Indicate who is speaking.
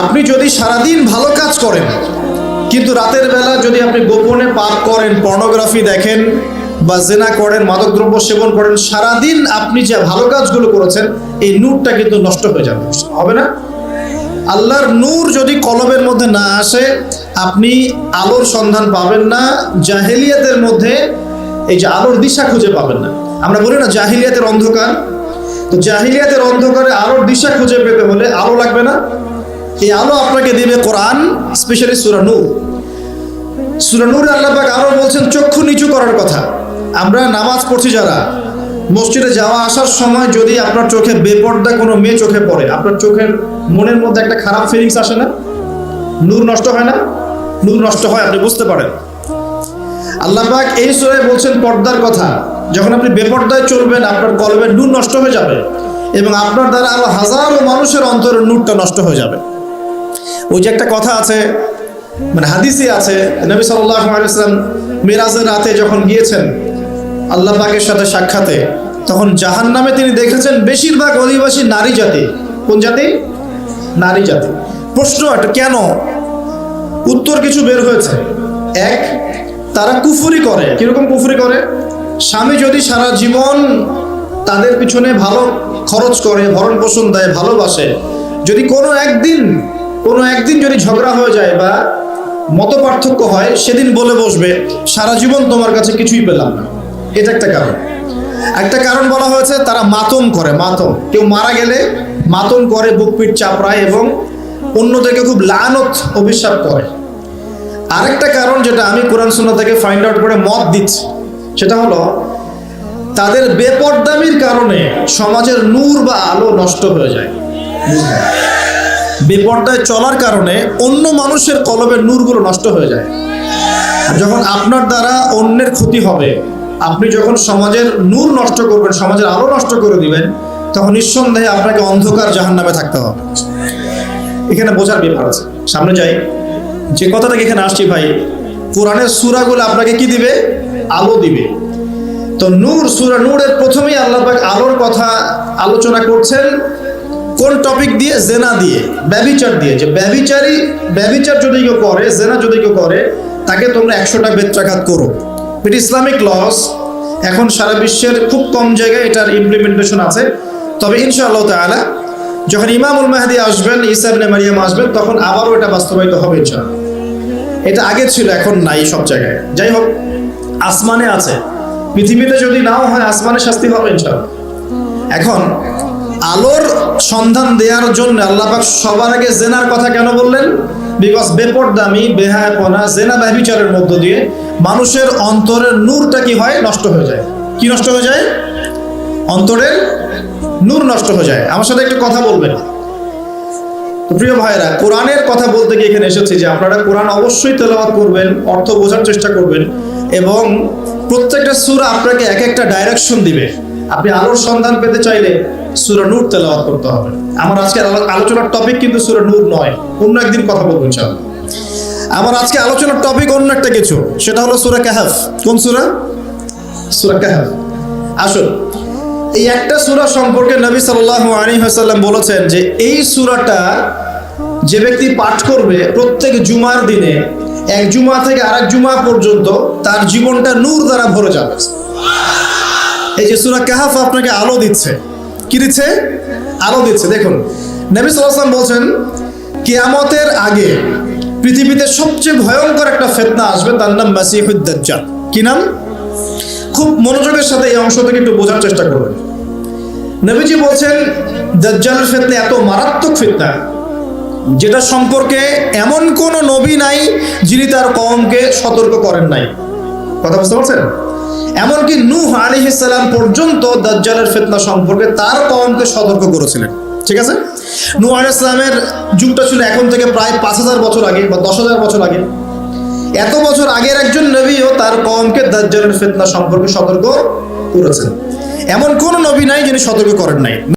Speaker 1: আপনি যদি সারাদিন ভালো কাজ করেন, কিন্তু রাতের বেলা যদি আপনি গোপনে পাপ করেন পর্নোগ্রাফি দেখেন বা জেনা করেন, মাদকদ্রব্য সেবন করেন, সারাদিন আপনি যে ভালো কাজগুলো করেছেন, এই নূরটা কিন্তু নষ্ট হয়ে যাবে। হবে না? আল্লাহর নূর যদি কলবের মধ্যে না আসে, আপনি আলোর সন্ধান পাবেন না, জাহেলিয়াতের মধ্যে এই যে আলোর দিশা খুঁজে পাবেন না। আমরা বলি না জাহিলিয়াতের অন্ধকার? তো জাহিলিয়াতের অন্ধকারে আলোর দিশা খুঁজে পেতে হলে আলো লাগবে না? এই আলো আপনাকে দেবে কোরআন স্পেশালি সুরা নূর। সুরা নূরে আল্লাহ পাক আরও বলছেন, চক্ষু নিচু করার কথা। আমরা নামাজ পড়ছি যারা, মসজিদে যাওয়া আসার সময় যদি আপনার চোখে বেপর্দা কোনো মেয়ে চোখে পড়ে, আপনার চোখের মনের মধ্যে একটা খারাপ ফিলিংস আসে না? নূর নষ্ট হয় না? নূর নষ্ট হয়, আপনি বুঝতে পারেন। আল্লাহ এই সুরায় বলছেন, পর্দার কথা। যখন আপনি বেপর্দায় চলবেন, আপনার কলবের নূর নষ্ট হয়ে যাবে এবং আপনার দ্বারা আরও হাজারো মানুষের অন্তরের নূরটা নষ্ট হয়ে যাবে। ওই যে একটা কথা আছে মানে হাদিসই আছে, নবী সাল্লাম মিরাজের রাতে যখন গিয়েছেন আল্লাহ পাকের সাথে সাক্ষাতে, তখন জাহান নামে তিনি দেখেছেন বেশিরভাগ অধিবাসী নারী জাতি। কোন জাতি? নারী জাতি। প্রশ্ন একটা, কেন? উত্তর কিছু বের হয়েছে। এক, তারা কুফুরি করে। কীরকম কুফুরি করে? স্বামী যদি সারা জীবন তাদের পিছনে ভালো খরচ করে ভরণ পোষণ দেয়, ভালোবাসে, যদি কোনো একদিন কোনো একদিন যদি ঝগড়া হয়ে যায় বা মত পার্থক্য হয়, সেদিন বলে বসবে, সারা জীবন তোমার কাছে কিছুই পেলাম না। এটা একটা কারণ। একটা কারণ বলা হয়েছে, তারা মাতম করে, মাতম। কেউ মারা গেলে মাতম করে, বুক পিঠ চাপড়ায় এবং অন্যদেরকে খুব লানত অভিশাপ করে। আরেকটা কারণ যেটা আমি কোরআন সুন্নাহ থেকে ফাইন্ড আউট করে মত দিচ্ছি, সেটা হলো, তাদের বেপরদামির কারণে সমাজের নূর বা আলো নষ্ট হয়ে যায়? বেপর্দায় চলার কারণে অন্য মানুষের কলবের নূরগুলো নষ্ট হয়ে যায়। যখন আপনার দ্বারা অন্যের ক্ষতি হবে, আপনি যখন সমাজের নূর নষ্ট করবেন, সমাজের আলো নষ্ট করে দিবেন, তখন নিঃসন্দেহে আপনাকে অন্ধকার জাহান নামে থাকতে হবে। এখানে বোঝার ব্যাপার আছে। সামনে যাই। যে কথা থেকে এখানে আসছি ভাই, কোরআনের সুরাগুলো আপনাকে কি দিবে? আলো দিবে। তো নূর, সুরা নূরের প্রথমেই আল্লাহ আলোর কথা আলোচনা করছেন। কোন টপিক দিয়ে? জেনা দিয়ে, ব্যবিচার দিয়ে। যে ব্যবিচারী, ব্যবিচার যদি কেউ করে, জেনা যদি কেউ করে, তাকে তোমরা একশোটা বেত্রাঘাত করো। এটি ইসলামিক লস এখন সারা বিশ্বের খুব কম জায়গায় এটার ইমপ্লিমেন্টেশন আছে। তবে ইনশাআল্লাহ তাআলা, যখন ইমামুল মাহদি আসবেন ইসা ইবনে মারিয়াম আসবেন, তখন আবারও এটা বাস্তবায়িত হবে ইনশাআল্লাহ। এটা আগে ছিল, এখন নাই সব জায়গায়। যাই হোক, আসমানে আছে। পৃথিবীতে যদি নাও হয়, আসমানে শাস্তি হবে ইনশাআল্লাহ। এখন আলোর সন্ধান দেওয়ার জন্য আল্লাহ পাক সবার আগে জেনার কথা কেন বললেন? বিকজ বেপরদামি, বেহায়াপনা, জেনা ব্যবিচারের মধ্য দিয়ে মানুষের অন্তরের নূরটা কি হয়? নষ্ট হয়ে যায়। কি নষ্ট হয়ে যায়? অন্তরের নূর নষ্ট হয়ে যায়। আমার সাথে একটু কথা বলবেন। প্রিয় ভাইরা কোরআনের কথা বলতে গিয়ে এখানে এসেছি যে আপনারা কোরআন অবশ্যই তেলাওয়াত করবেন, অর্থ বোঝার চেষ্টা করবেন এবং প্রত্যেকটা সূরা আপনাকে এক একটা ডাইরেকশন দিবে। আপনি আলোর সন্ধান পেতে চাইলে সূরা নূর তেলাওয়াত করতে হবে। আমার আজকে আলোচনার টপিক কিন্তু সূরা নূর নয়, অন্য একদিন কথা বলব ইনশাআল্লাহ। আমার আজকে আলোচনার টপিক অন্য একটা কিছু, সেটা হলো সুরা কাহাফ। কোন সুরা? সূরা কাহাফ। আসুন, এই একটা সূরা সম্পর্কে নবী সাল্লাল্লাহু আলাইহি ওয়াসাল্লাম বলেছেন যে, এই সূরাটা যে ব্যক্তি পাঠ করবে প্রত্যেক জুমার দিনে, এক জুমা থেকে আরেক জুমা পর্যন্ত তার জীবনটা নূর দ্বারা ভরে যাবে। এই যে সুরা কাহাফ আপনাকে আলো দিচ্ছে। কি দিচ্ছে? আলো দিচ্ছে। দেখুন, নবী ওয়াসাল্লাম বলছেন, কিয়ামতের আগে পৃথিবীতে সবচেয়ে ভয়ঙ্কর একটা ফেতনা আসবে, তার নাম মাসিহুদ দাজ্জাল। কি নাম? খুব মনোযোগের সাথে এই অংশটাকে একটু বোঝার চেষ্টা করবেন। নবীজি বলছেন, দাজ্জালের ফিতনা এত মারাত্মক ফিতনা যেটা সম্পর্কে এমন কোন নবী নাই যিনি তার কওমকে সতর্ক করেন নাই। কথা বুঝতে পারছেন? এমনকি নূহ আলাইহিস সালাম পর্যন্ত দাজ্জালের ফেতনা সম্পর্কে তার কমকে সতর্ক করেছিলেন। ঠিক আছে? নূহ আলাইহিস সালামের যুগটা ছিল এখন থেকে প্রায় পাঁচ হাজার বছর আগে বা দশ হাজার বছর আগে। এত বছর আগের একজন নবীও তার কমকে দাজ্জালের ফেতনা সম্পর্কে সতর্ক করেছেন। এমন কোন নবী নাই যিনি সতর্ক করেন নাই।